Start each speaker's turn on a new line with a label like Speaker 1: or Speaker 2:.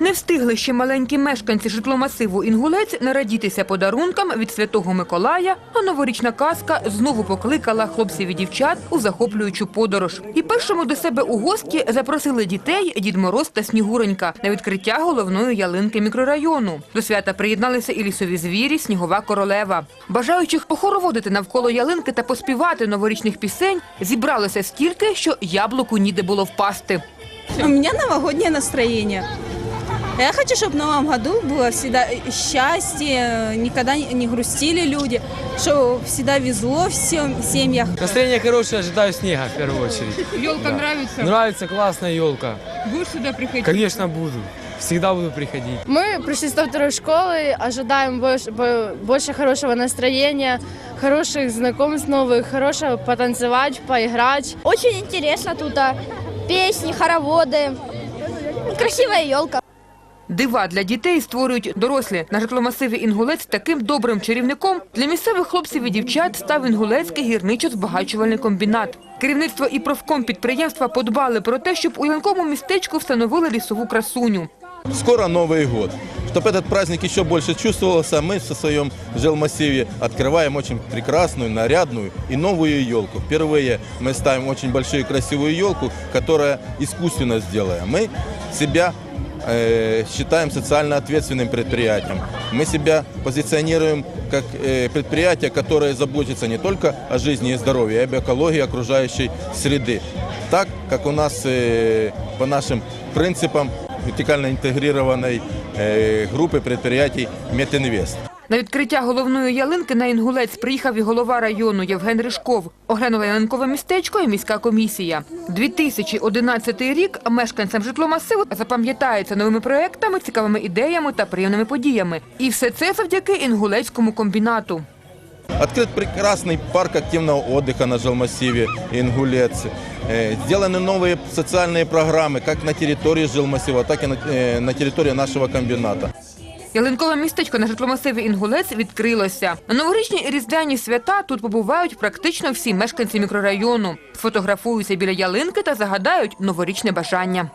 Speaker 1: Не встигли ще маленькі мешканці житломасиву Інгулець нарадітися подарункам від Святого Миколая, а новорічна казка знову покликала хлопців і дівчат у захоплюючу подорож. І першому до себе у гості запросили дітей Дід Мороз та Снігуронька на відкриття головної ялинки мікрорайону. До свята приєдналися і лісові звірі, снігова королева. Бажаючих похороводити навколо ялинки та поспівати новорічних пісень зібралося стільки, що яблуку ніде було впасти.
Speaker 2: У меня новогоднее настроение. Я хочу, чтобы в новом году было всегда счастье, никогда не грустили люди, что всегда везло всем семьях.
Speaker 3: Настроение хорошее, ожидаю снега в первую очередь.
Speaker 1: Елка нравится?
Speaker 3: Нравится классная елка.
Speaker 1: Будешь сюда приходить?
Speaker 3: Конечно, буду. Всегда буду приходить.
Speaker 4: Мы пришли со второй школы, ожидаем больше, бо- больше хорошего настроения, хороших знакомств новых, хорошего потанцевать, поиграть.
Speaker 5: Очень интересно тут. а, Песни, хороводы. Красивая елка.
Speaker 1: Дива для дітей створюють дорослі. На житломасиві Інгулець таким добрим чарівником для місцевих хлопців і дівчат став Інгулецький гірничо-збагачувальний комбінат. Керівництво і профком підприємства подбали про те, щоб у Янковому містечку встановили лісову красуню.
Speaker 6: Скоро Новый год. Чтобы этот праздник еще больше чувствовался, мы в своем жилмассиве открываем очень прекрасную, нарядную и новую елку. Впервые мы ставим очень большую красивую елку, которая искусственно сделана. Мы себя э, считаем социально ответственным предприятием. Мы себя позиционируем как э, предприятие, которое заботится не только о жизни и здоровье, а об экологии окружающей среды. Так, как у нас э, по нашим принципам вертикально інтегрованої е, групи предприятий Метинвест.
Speaker 1: На відкриття головної ялинки на Інгулець приїхав і голова району Євген Ришков. Оглянула ялинкове містечко і міська комісія. 2011 рік мешканцям житломасиву запам'ятається новими проектами, цікавими ідеями та приємними подіями. І все це завдяки інгулецькому комбінату.
Speaker 6: Открыт прекрасный парк активного отдыха на жилмассиве Ингулец. Э, Сделаны новые социальные программы как на территории жилмассива, так и на, э, на территории нашего комбината.
Speaker 1: Ялинкове містечко на житломасиві Інгулець відкрилося. На новорічні і різдвяні свята тут побувають практично всі мешканці мікрорайону. Сфотографуються біля ялинки та загадають новорічне бажання.